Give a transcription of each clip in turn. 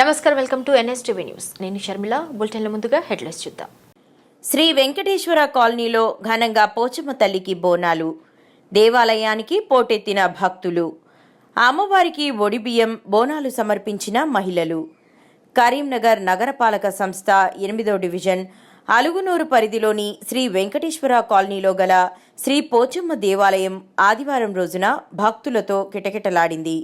నమస్కారం welcome to NSTV news. నేను షర్మిల. బులెటిన్ల ముందుగా హెడ్లైన్స్ చూద్దాం. శ్రీ వెంకటేశ్వర కాలనీలో ఘనంగా పోచమ్మ తల్లికి బోనాలు దేవాలయానికి పోటెత్తిన భక్తులు అమ్మవారికి ఒడిబియ్యం బోనాలు సమర్పించిన మహిళలు. కరీంనగర్ నగరపాలక సంస్థ ఎనిమిదో డివిజన్ అలుగునూరు పరిధిలోని శ్రీ వెంకటేశ్వర కాలనీలో గల శ్రీ పోచమ్మ దేవాలయం ఆదివారం రోజున భక్తులతో కిటకిటలాడింది.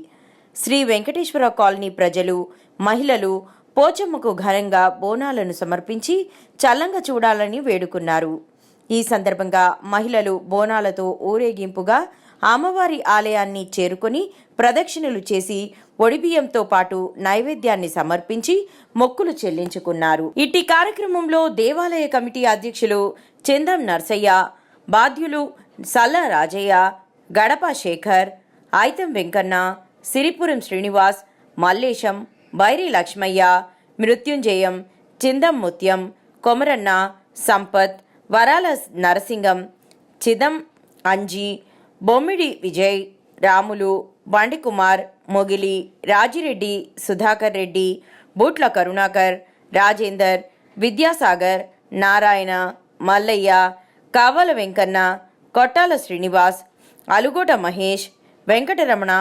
శ్రీ వెంకటేశ్వర కాలనీ ప్రజలు మహిళలు పోచమ్మకు ఘనంగా బోనాలను సమర్పించి చల్లంగా చూడాలని వేడుకున్నారు. ఈ సందర్భంగా మహిళలు బోనాలతో ఊరేగింపుగా అమ్మవారి ఆలయాన్ని చేరుకొని ప్రదక్షిణలు చేసి ఒడిబియ్యంతో పాటు నైవేద్యాన్ని సమర్పించి మొక్కులు చెల్లించుకున్నారు. ఇట్టి కార్యక్రమంలో దేవాలయ కమిటీ అధ్యక్షులు చందం నర్సయ్య బాధ్యులు సల్ల రాజయ్య గడప శేఖర్ ఆయితం వెంకన్న సిరిపురం శ్రీనివాస్ మల్లేశం బైరి లక్ష్మయ్య మృత్యుంజయం చిందం ముత్యం కొమరన్న సంపత్ వరాల నరసింగం చిదం అంజీ బొమ్మిడి విజయ్ రాములు బండికుమార్ మొగిలి రాజిరెడ్డి సుధాకర్ రెడ్డి బూట్ల కరుణాకర్ రాజేందర్ విద్యాసాగర్ నారాయణ మల్లయ్య కావల వెంకన్న కొట్టాల శ్రీనివాస్ అలుగోట మహేష్ వెంకటరమణ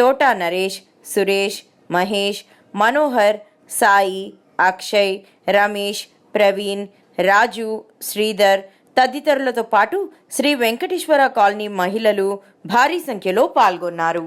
తోటా నరేష్ సురేష్ మహేష్ మనోహర్ సాయి అక్షయ్ రమేష్ ప్రవీణ్ రాజు శ్రీధర్ తదితరులతో పాటు శ్రీ వెంకటేశ్వర కాలనీ మహిళలు భారీ సంఖ్యలో పాల్గొన్నారు.